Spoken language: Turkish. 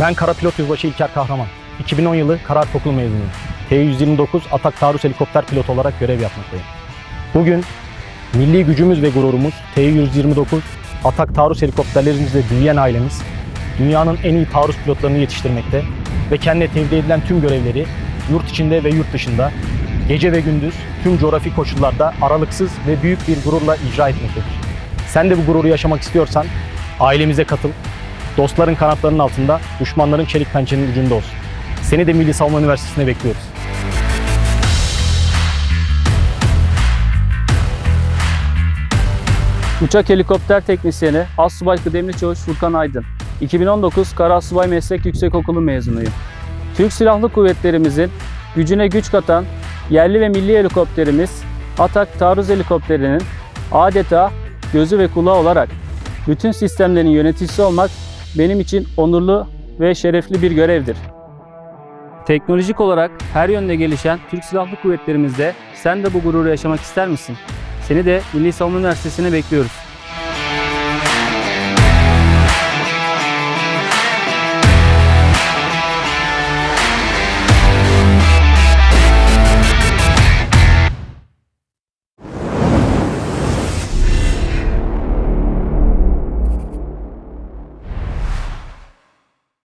Ben Kara Pilot Yüzbaşı İlker Kahraman. 2010 yılı Kara Harp Okulu mezunuyum. T-129 Atak Taarruz Helikopter pilotu olarak görev yapmaktayım. Bugün milli gücümüz ve gururumuz T-129 Atak Taarruz helikopterlerimizle büyüyen ailemiz dünyanın en iyi taarruz pilotlarını yetiştirmekte ve kendine tevdi edilen tüm görevleri yurt içinde ve yurt dışında gece ve gündüz tüm coğrafi koşullarda aralıksız ve büyük bir gururla icra etmektedir. Sen de bu gururu yaşamak istiyorsan ailemize katıl, dostların kanatlarının altında, düşmanların çelik pençenin ucunda olsun. Seni de Milli Savunma Üniversitesi'ne bekliyoruz. Uçak helikopter teknisyeni Assubay Kıdemli Çavuş Furkan Aydın. 2019 Kara Assubay Meslek Yüksekokulu mezunuyum. Türk Silahlı Kuvvetlerimizin gücüne güç katan yerli ve milli helikopterimiz Atak taarruz helikopterinin adeta gözü ve kulağı olarak bütün sistemlerin yöneticisi olmak benim için onurlu ve şerefli bir görevdir. Teknolojik olarak her yönde gelişen Türk Silahlı Kuvvetlerimizde sen de bu gururu yaşamak ister misin? Seni de Milli Savunma Üniversitesi'ne bekliyoruz.